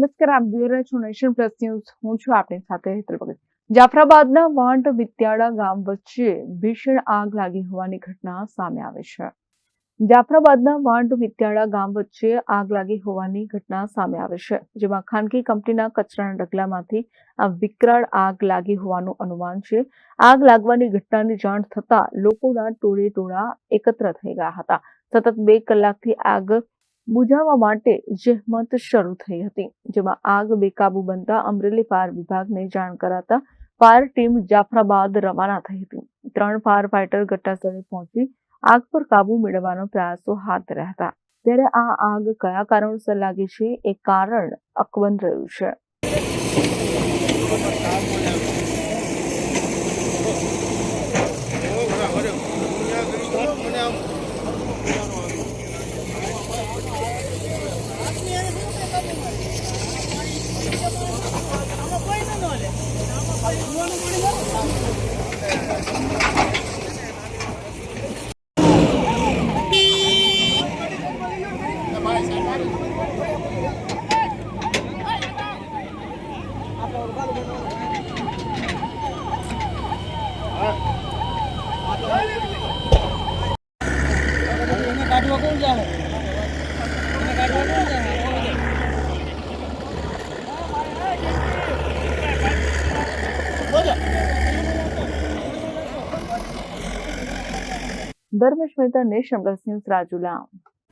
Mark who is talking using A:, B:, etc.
A: નમસ્કાર, આપ છો નેશન પ્લસ ન્યૂઝ. હું છું આપની સાથે જાફરાબાદના વાંટ વિત્યાડા ગામ વચ્ચે ભીષણ આગ લાગી હોવાની ઘટના સામે આવે છે. જાફરાબાદના વાંટ વિત્યાળા ગામ વચ્ચે આગ લાગી હોવાની ઘટના સામે આવે છે, જેમાં ખાનગી કંપનીના કચરાના ડગલામાંથી આ વિકરાળ આગ લાગી હોવાનું અનુમાન છે. આગ લાગવાની ઘટનાની જાણ થતા લોકોના ટોળે ટોળા એકત્ર થઈ ગયા હતા. સતત બે કલાકથી આગ બુઝાવવા માટે જહેમત શરૂ થઈ હતી, જેમાં આગ બેકાબુ બનતા અમરેલી ફાયર વિભાગને જાણ કરાતા ફાયર ટીમ જાફરાબાદ રવાના થઈ હતી. ત્રણ ફાયર ફાઇટર ઘટનાસ્થળે પહોંચી આગ પર કાબુ મેળવવાનો પ્રયાસો હાથ ધર્યા હતા. ત્યારે આ આગ કયા કારણોસર લાગી છે એ કારણ અકબંધ રહ્યું છે. Dharmesh Mehta Nation Plus News Rajula